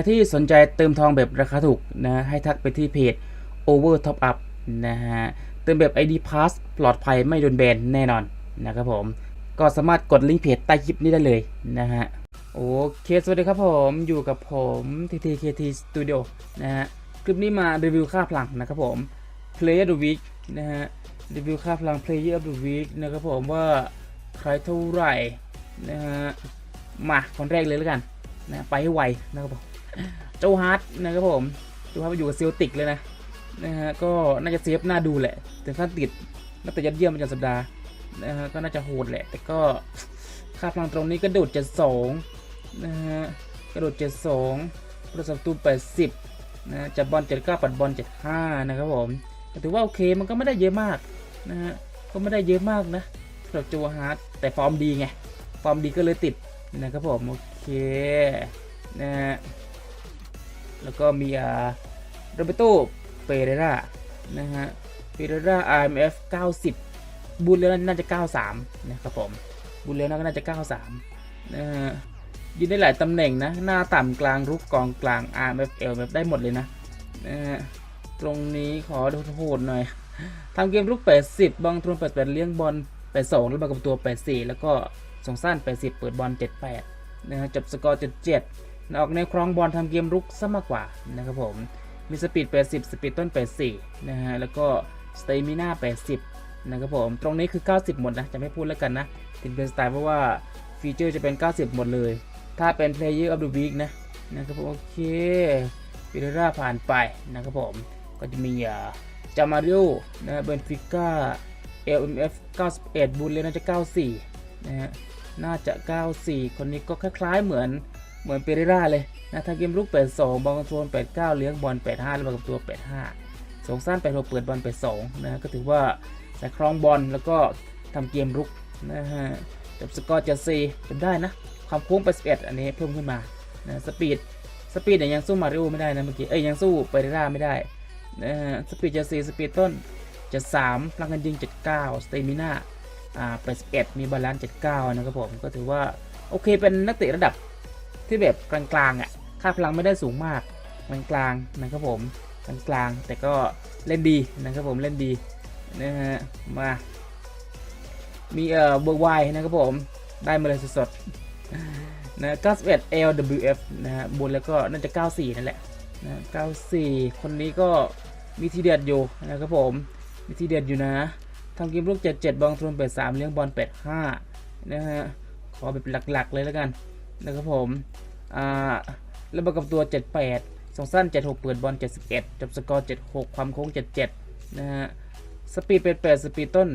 รที่สนใจเติมทองแบบราคาถูกนะ ให้ทักไปที่เพจ Over Top Up นะฮะ เติมแบบ ID Pass ปลอดภัยไม่โดนแบนแน่นอนนะครับผม ก็สามารถกดลิงก์เพจใต้คลิปนี้ได้เลยนะฮะ โอเค สวัสดีครับผม อยู่กับผม TTKT Studio นะฮะ คลิปนี้มารีวิวค่าพลังนะครับผม Player the Week นะฮะ รีวิวค่าพลัง Player of the Week นะครับผมว่าใครเท่าไหร่นะฮะ มาคนแรกเลยแล้วกันนะไปให้ไวนะครับผม โจฮาร์ดนะครับผมโจฮาร์ดไปอยู่กับเซลติกเลยนะนะฮะก็น่าจะเซฟน่าดูแหละถึงขั้นติดนักเตะยอดเยี่ยมประจำสัปดาห์นะฮะก็น่าจะโหดแหละ แต่ก็ค่าพลังตรงนี้กระโดดเจ็ดสองนะฮะกระโดดเจ็ดสองประสบตูแปดสิบนะจับบอลเจ็ดเก้าปัดบอลเจ็ดห้านะครับผมแต่ถือว่าโอเคมันก็ไม่ได้เยอะมากนะฮะก็ไม่ได้เยอะมากนะสำหรับโจฮาร์ดแต่ฟอร์มดีไง ฟอร์มดีก็เลยติดนะครับผม โอเคนะฮะ แล้วก็มีอาโรเบโตเปเรรานะฮะเปเรรา IMF 90บุญเลี้ยวน่าจะ 93 นะครับผมบุญเลี้ยวน่าจะ 93 นะฮะยืนได้หลายตำแหน่งนะ หน้าต่ำกลางรุกกองกลาง RMF LMF ได้หมดเลยนะนะฮะตรงนี้ขอดูโหดหน่อยทำเกมรุก 80บอลทวน88 เลี้ยงบอล 82 แล้วบากับตัว 84 แล้วก็ส่งสั้น 80 เปิดบอล 78นะฮะจบสกอร์ 77 ออกแนครองบอลทำเกมรุกซะมากกว่านะครับผม มีสปีด 80 สปีดต้น 84 นะฮะ แล้วก็สเตมิน่า 80 นะครับผม ตรงนี้คือ 90 หมดนะ จะไม่พูดแล้วกันนะถึงเป็นสไตล์เพราะว่าฟีเจอร์จะเป็น 90 หมดเลย ถ้าเป็น Player of the Week นะ นะครับผมโอเคฟิเดราผ่านไปนะครับผม ก็จะมีอ่าจามาริโอนะเบนฟิก้า LMF 91บุลเลยน่าจะ 94 นะฮะ น่าจะ 94 คนนี้ก็คล้ายๆเหมือน เหมือนเปเรราเลยนะทางเกมลุก 82 บอลคอนโทรล 89 เลี้ยงบอล 85 แล้วบอลกับตัว 85 สงสั้น86เปิดบอล 82 นะก็ถือว่าใส่ครองบอลแล้วก็ทำเกมรุกนะฮะจบสกอร์จะซีเป็นได้นะ ความโค้งไป 11 อันนี้เพิ่มขึ้นมานะสปีดสปีดเนี่ยยังสู้มาริโอไม่ได้นะเมื่อกี้เอ้ยยังสู้เปเรราไม่ได้นะฮะสปีดจะซีสปีดต้นจะ3พลังกันยิง 79 สเตมิน่าอ่า81มีบาลานซ์79 นะครับผมก็ถือว่าโอเคเป็นนักเตะระดับ ที่แบบกลางๆอะค่าพลังไม่ได้สูงมากมันกลางนะครับผมกลางแต่ก็เล่นดีนะครับผมเล่นดีนะฮะมามีเอ่อเบอร์ไวนะครับผมได้มาเลยสดๆนะ91 LWF นะฮะบนแล้วก็น่าจะ 94 นั่นแหละนะ94 คนนี้ก็มีทีเด็ดอยู่นะครับผมมีทีเด็ดอยู่นะทำเกมลูก 77 บอลทวน83 เลี้ยงบอล 85 นะฮะขอแบบหลักๆเลยแล้วกัน นะครับผม อ่าแล้วประกับตัว 78ส่งสั้น 76 เปิดบอล 71 จบสกอร์ 76 ความโค้ง 77 นะฮะ สปีดเป็น8สปีดต้น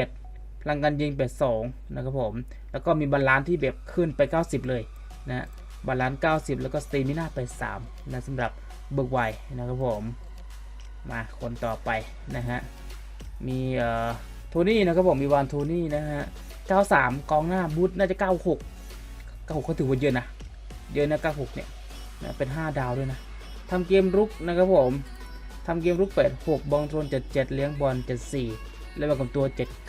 87 พลังการยิง 82 นะครับผม แล้วก็มีบาลานซ์ที่แบบขึ้นไป 90 เลยนะฮะบาลานซ์ 90 แล้วก็สเตมิน่าไป 3 นะสำหรับเบิร์กไวนะครับผม มาคนต่อไปนะฮะ มีเอ่อโทนี่นะครับผม มีวานโทนี่นะฮะ 93 กองหน้าบูธน่าจะ 96 96ก็ถือว่าเยอะนะ เยอะนะ96เนี่ยนะเป็น 5 ดาวด้วยนะทำเกมรุกนะครับผมทำเกมรุก86บอลโทน77เลี้ยงบอล74แล้วมากับตัว79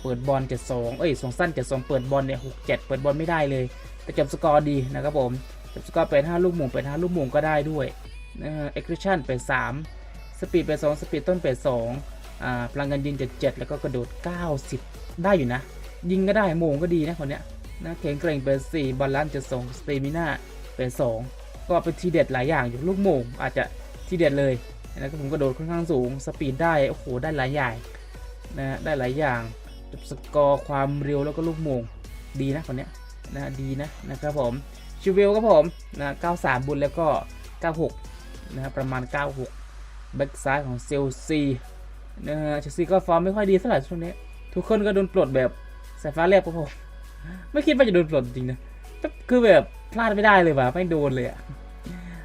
เปิดบอล72เอ้ยส่งสั้น72เปิดบอลเนี่ย67เปิดบอลไม่ได้เลย แต่จบสกอร์ดีนะครับผมจบสกอร์เป็น5ลูกหม่งเป็น5ลูกหม่งก็ได้ด้วยนะฮะเอ็กซ์ชั่นเป็น3สปีดเป็น2สปีดต้นเป็น2อ่าพลังงานยิง77แล้วก็กระโดด90ได้อยู่นะ ยิงก็ได้โมงก็ดีนะคนเนี้ย นะแข็งแกร่งเป็น4บาลานจะส่งสเตมิน่าเป็น 2 ก็เป็นทีเด็ดหลายอย่างอยู่ลูกโมงอาจจะทีเด็ดเลยแล้วก็ผมกระโดดค่อนข้างสูงสปีดได้โอ้โหได้หลายอย่างนะได้หลายอย่างจบสกอร์ความเร็วแล้วก็ลูกโมงดีนะคนเนี้ยนะดีนะนะครับผมชิวเวลครับผมนะ93 บุญแล้วก็ 96 นะครับประมาณ 96 แบ็กซ้ายของเซลซีนะฮะเชลซีก็ฟอร์มไม่ค่อยดีเท่าไหร่ช่วงนี้ ทุกคนก็โดนปลดแบบสายฟ้าแลบครับผม ไม่คิดว่าจะโดนปลดจริงนะคือแบบพลาดไม่ได้เลยว่ะไม่โดนเลยอะ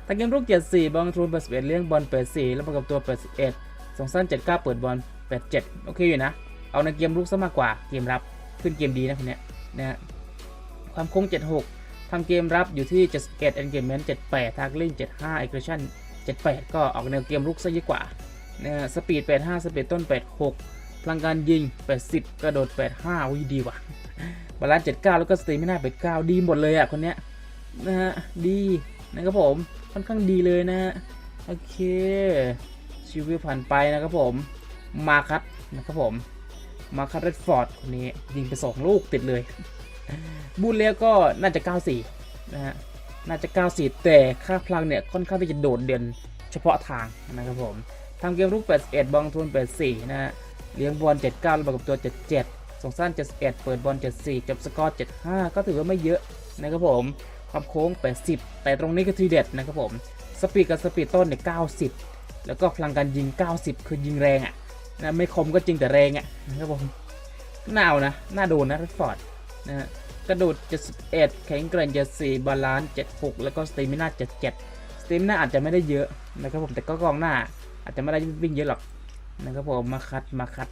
ตะเกมลูก74บอลทูน81เลี้ยงบอล84แล้วประกับตัว81ส่งสั้น79เปิดบอล87โอเคอยู่นะ เอาในเกมลุกซะมากกว่าเกมรับขึ้นเกมดีนะคนเนี้ยนะฮะความโค้ง76ทำเกมรับอยู่ที่71 engagement 78 tackling 75 aggression 78ก็ออกแนวเกมลุกซะเยอะกว่านะฮะสปีด85สปีดต้น86พลังการยิง80กระโดด85อุ้ยดีว่ะ บาลานซ์79แล้วก็สเตมิน่า89ดีหมดเลยอะคนเนี้ยนะฮะดีนะครับผมค่อนข้างดีเลยนะฮะโอเคชีวิตผ่านไปนะครับผมมาคัดนะครับผมมาคัดเรดฟอร์ดคนนี้ยิงไปสองลูกติดเลยบูลเลียก็น่าจะ 94 นะฮะ น่าจะ 94 แต่ค่าพลังเนี่ยค่อนข้างที่จะโดดเด่นเฉพาะทางนะครับผมทำเกมรุก 81 บอลทวน 84 นะฮะ เลี้ยงบอล 79 ระเบิดกับตัว 77 ส่งสั้น 71 เปิดบอล 74 จบสกอร์ 75 ก็ถือว่าไม่เยอะนะครับผม ความโค้ง 80 แต่ตรงนี้ก็ทีเด็ดนะครับผม สปีดกับสปีดต้นเนี่ย 90 แล้วก็พลังการยิง 90 คือยิงแรงอะ่ะนะไม่คมก็จริงแต่แรงอะ่ะนะครับผมน่าเอานะ น่าโดนนะรดฟอร์ดนะฮะกระโดด 71 แข็งแกร่ง74 บาลานซ์ 76 แล้วก็สเตมิน่า 77สเตมิน่าอาจจะไม่ได้เยอะนะครับผม แต่ก็กองหน้า อาจจะไม่ได้วิ่งเยอะหรอกนะครับผม มาคัด มาคัด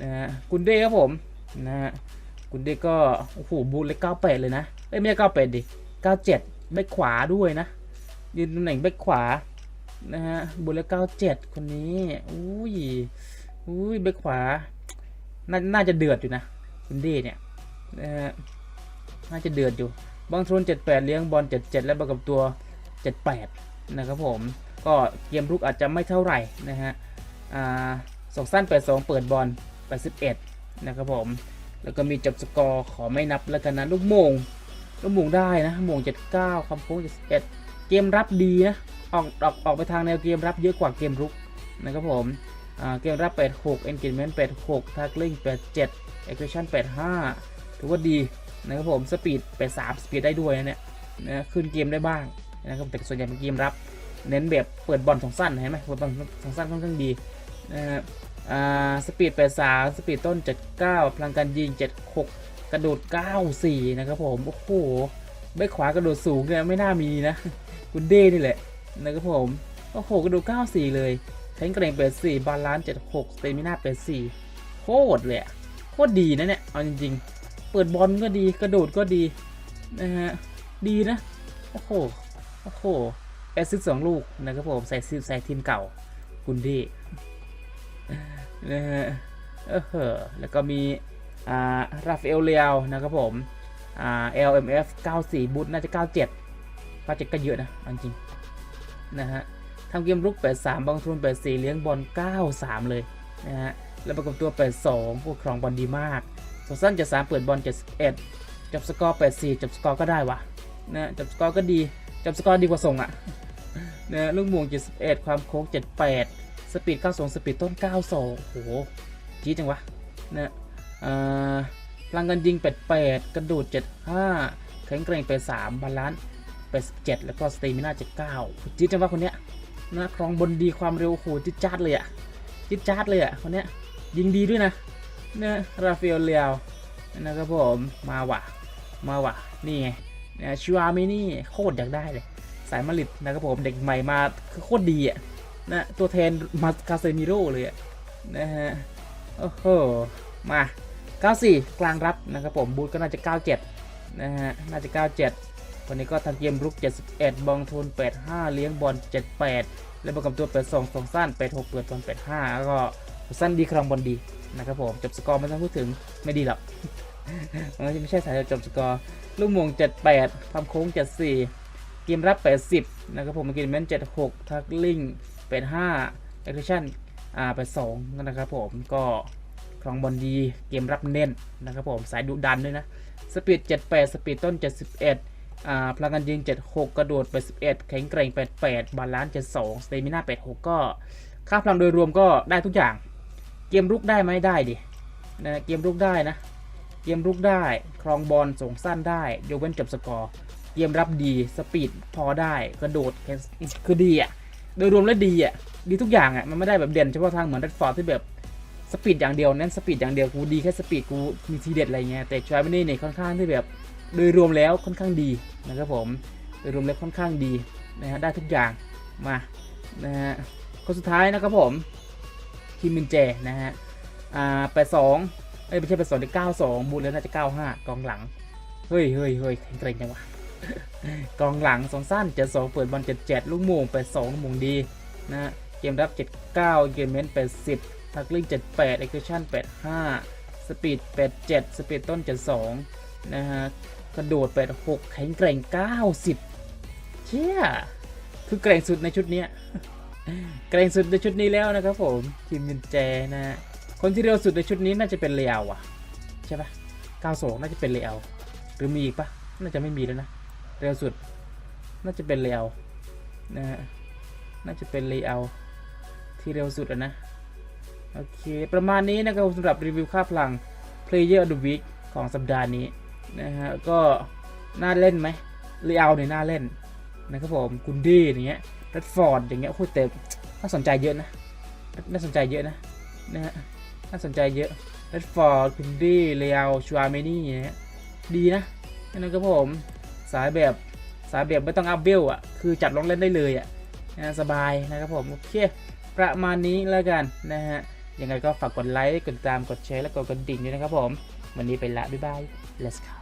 นะฮะกุนเด้ครับผมนะฮะกุนเด้ก็โอ้โหบูทเลย98เลยนะเอ้ยไม่ใช่98ดิ97แบ็คขวาด้วยนะยืนตำแหน่งแบ็คขวานะฮะบูทเลย97คนนี้อุ้ยอุ้ยแบ็คขวาน่าน่าจะเดือดอยู่นะกุนเด้เนี่ยนะฮะน่าจะเดือดอยู่บางทน78เลี้ยงบอล77และประกับตัว78นะครับผมก็เกมรุกอาจจะไม่เท่าไหร่นะฮะอ่าสองสั้น82เปิดบอล 81 นะครับผม แล้วก็มีจบสกอร์ขอไม่นับแล้วกันนะลูกโมงลูกโมงได้นะโมง 79 ความโค้ง 71 เกมรับดีนะ ออกออกออกไปทางแนวเกมรับเยอะกว่าเกมรุกนะครับผมเกมรับ 86 engagement 86 tackling 87 aggression 85 ถือว่าดีนะครับผม สปีด 83 สปีดได้ด้วยนะเนี่ยนะขึ้นเกมได้บ้างนะครับแต่ส่วนใหญ่เป็นเกมรับ เน้นแบบเปิดบอลสองสั้นเห็นไหมเปิดบอลสองสั้นค่อนข้างดีนะฮะ อ่าสปีด83สปีดต้น 79 พลังการยิง 76 กระโดด 94 นะครับผม โอ้โหใบขวากระโดดสูงเนี่ยไม่น่ามีนะคุณเด้นี่แหละนะครับผม โอ้โห กระโดด 94 เลยแข็งแกรง84 บาลานซ์76สเตมิน่า84 โคตรเลยอะโคตรดีนะเนี่ย เอาจริงๆ เปิดบอลก็ดี กระโดดก็ดีนะฮะ ดีนะ โอ้โห โอ้โหแอสซิสสองลูกนะครับผม ใส่ใส่ทีมเก่า คุณดี นะฮะเออแล้วก็มีอ่าราฟเอลเลียวนะครับผมอ่า LMF 94บูทน่าจะ 97 97ก็เยอะนะจริงนะฮะทำเกมรุก 83 บางทุน 84 เลี้ยงบอล 93 เลยนะฮะแล้วประกบตัว 82พวกครองบอลดีมากสสั้น73เปิดบอล 71 จับสกอร์ 84 จับสกอร์ก็ได้วะนะจับสกอร์ก็ดี จับสกอร์ดีกว่าส่งอะนะลูกม่วง 71 ความโค้ง 78 สปีด92 สปีดต้น 92 โอ้โหจี๊ดจังวะนะอ่าพลังการยิง 88 กระโดด 75 แข็งแกร่ง 83 บาลานซ์87 แล้วก็สเตมิน่า 79 จี๊ดจังวะคนเนี้ยนะครองบนดีความเร็วโหจิ๊ดจ๊าดเลยอะจิ๊ดจ๊าดเลยอะคนเนี้ยยิงดีด้วยนะเนี่ยราฟาเอลเลียวนะครับผมมาว่ะมาว่ะนี่ไงนะชูอามินี่โคตรอยากได้เลย สายมาริดนะครับผมเด็กใหม่มาคือโคตรดีอะ นะตัวแทนมาคาเซมิโร่เลยอะนะฮะโอ้โหมา 94 กลางรับนะครับผมบูทก็น่าจะ 97 นะฮะน่าจะ 97วันนี้ก็ทำเกมรุก 71 บองทุน 85 เลี้ยงบอล 78 แล้วประกอบตัว 82สองสั้น 86 เปิดบอล 85 แล้วก็สั้นดีครองบอลดีนะครับผมจบสกอร์ไม่ต้องพูดถึงไม่ดีหรอกมันไม่ใช่สายจบสกอร์ลูกมง 78ความโค้ง 74 เกมรับ 80 นะครับผมเกมเมน76 ทักลิง 85แอคชั่นอ่า82นะครับผมก็ครองบอลดีเกมรับเน้นนะครับผมสายดุดันด้วยนะสปีด78 สปีดต้น 71อ่าพลังการยิง 76 กระโดด 81 แข็งแกร่ง 88 บาลานซ์ 72สเตมิน่า 86 ก็ค่าพลังโดยรวมก็ได้ทุกอย่าง เกมรุกได้ไหมได้ดินะเกมรุกได้นะ เกมรุกได้ ครองบอลส่งสั้นได้ยกเว้นจบสกอร์ เกมรับดี สปีดพอได้ กระโดดคือดีอะ โดยรวมแล้วดีอะดีทุกอย่างอะมันไม่ได้แบบเด่นเฉพาะทางเหมือนเรดฟอร์ดที่แบบสปีดอย่างเดียวเน้นสปีดอย่างเดียวกูดีแค่สปีดกูมีทีเด็ดอะไรเงี้ยแต่ชอยไม่ได้เนี่ยค่อนข้างที่แบบโดยรวมแล้วค่อนข้างดีนะครับผมโดยรวมแล้วค่อนข้างดีนะฮะได้ทุกอย่างมานะฮะคนสุดท้ายนะครับผมคิมมินเจนะฮะอ่าแปดสองไม่ใช่แปดสองเก้าสองบูทแล้วน่าจะเก้าห้ากองหลัง เฮ้ยเฮ้ยเฮ้ยแข็งแกรงจังวะ กองหลังสองสั้นเจ็ดสองเปิดบอลเจ็ดเจ็ดลูกโมงแปสองลูกโมงดีนะฮะเกมรับเจ็ดเก้าเกมเมนแปดสิบทักลิงเจ็ดแปดเอ็กซ์ชั่นแปดห้าสปีดแปดเจ็ดสปีดต้นเจ็ดสองนะฮะกระโดดแปดหกแข็งแกร่งเก้าสิบเชี่ยคือเกร่งสุดในชุดนี้ยเกร่งสุดในชุดนี้แล้วนะครับผมทีมมินแจนะฮะคนที่เร็วสุดในชุดนี้น่าจะเป็นเลอาว่ะใช่ปะ92น่าจะเป็นเลอาหรือมีอีกปะน่าจะไม่มีแล้วนะ เร็วสุด น่าจะเป็นเลอานะฮะน่าจะเป็นเลอาที่เร็วสุดอะนะ โอเค ประมาณนี้นะครับสำหรับรีวิวค่าพลัง Player of the Week ของสัปดาห์นี้นะฮะก็น่าเล่นไหมเลอาเนี่ยน่าเล่นนะครับผมกุนดี้อย่างเงี้ยรัดฟอร์ดอย่างเงี้ยโอ้โหแต่น่าสนใจเยอะนะน่าสนใจเยอะนะนะฮะน่าสนใจเยอะรัดฟอร์ดกุนดี้เลอาชูอาเมนี่อย่างเงี้ยดีนะนะครับผม สายแบบสายแบบไม่ต้องอัพเวลอะคือจัดลงเล่นได้เลยอะนะสบายนะครับผมโอเคประมาณนี้แล้วกันนะฮะยังไงก็ฝากกดไลค์กดติดตามกดแชร์และกดกระดิ่งด้วยนะครับผม วันนี้ไปละ บ๊ายบาย let's go